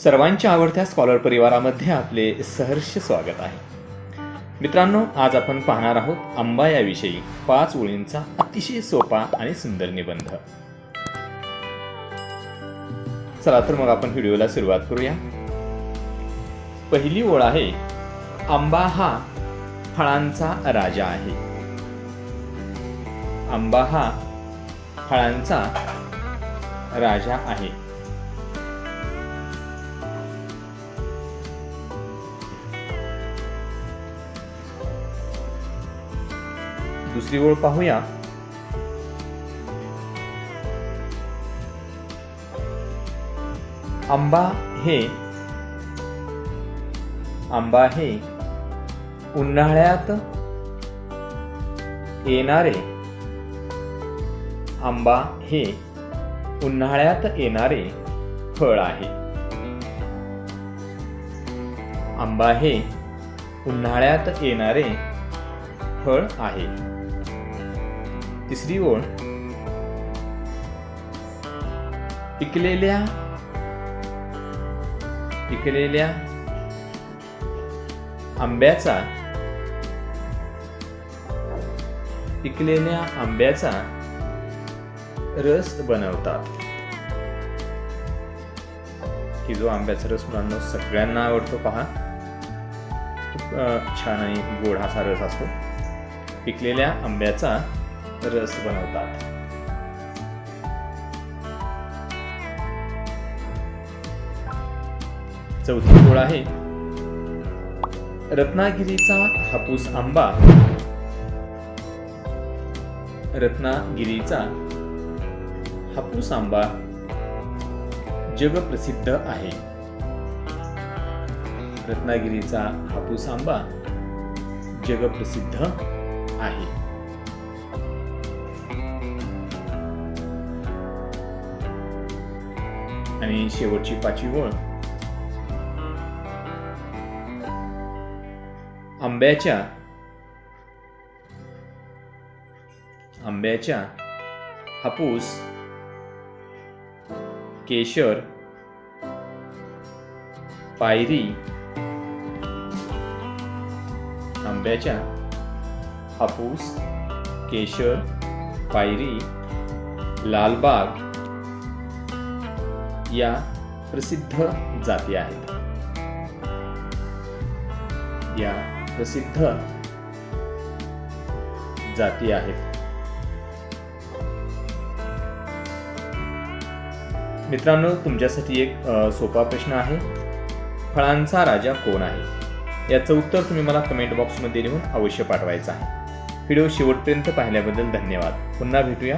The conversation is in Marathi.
सर्वांच्या आवडत्या स्कॉलर परिवारामध्ये आपले सहर्ष स्वागत आहे. मित्रांनो आज आपण पाहणार आहोत आंबा याविषयी पाच ओळींचा अतिशय सोपा आणि सुंदर निबंध. चला तर मग आपण व्हिडिओला सुरुवात करूया. पहिली ओळ आहे आंबा हा फळांचा राजा आहे. आंबा हा फळांचा राजा आहे. दुसरी ओळ पाहूया. आंबा हे. आंबा हे. उन्हाळ्यात येणारे. आंबा हे. उन्हाळ्यात येणारे फळ आहे. आंबा हे. उन्हाळ्यात येणारे फळ आहे. तिसरी ओळ. पिकलेल्या पिकलेल्या आंब्याचा पिकलेल्या आंब्याचा रस बनवतात. की जो आंब्याचा रस मुलांना सगळ्यांना आवडतो पहा. खूप छान आणि गोड असा रस असतो. पिकलेल्या आंब्याचा रस बनवतात. चौथी गोळ आहे रत्नागिरीचा हापूस आंबा. रत्नागिरीचा हापूस आंबा जगप्रसिद्ध आहे. रत्नागिरीचा हापूस आंबा जगप्रसिद्ध आहे. आणि शेवटची पाचवी ओळ. आंब्याच्या आंब्याच्या हापूस केशर पायरी आंब्याच्या हापूस केशर पायरी लालबाग या प्रसिद्ध जाती आहेत. या प्रसिद्ध जाती आहेत. मित्रांनो तुमच्यासाठी एक सोपा प्रश्न आहे. फळांचा राजा कोण आहे? याचं उत्तर तुम्ही मला कमेंट बॉक्समध्ये लिहून अवश्य पाठवायचं आहे. व्हिडिओ शेवटपर्यंत पाहिल्याबद्दल धन्यवाद. पुन्हा भेटूया.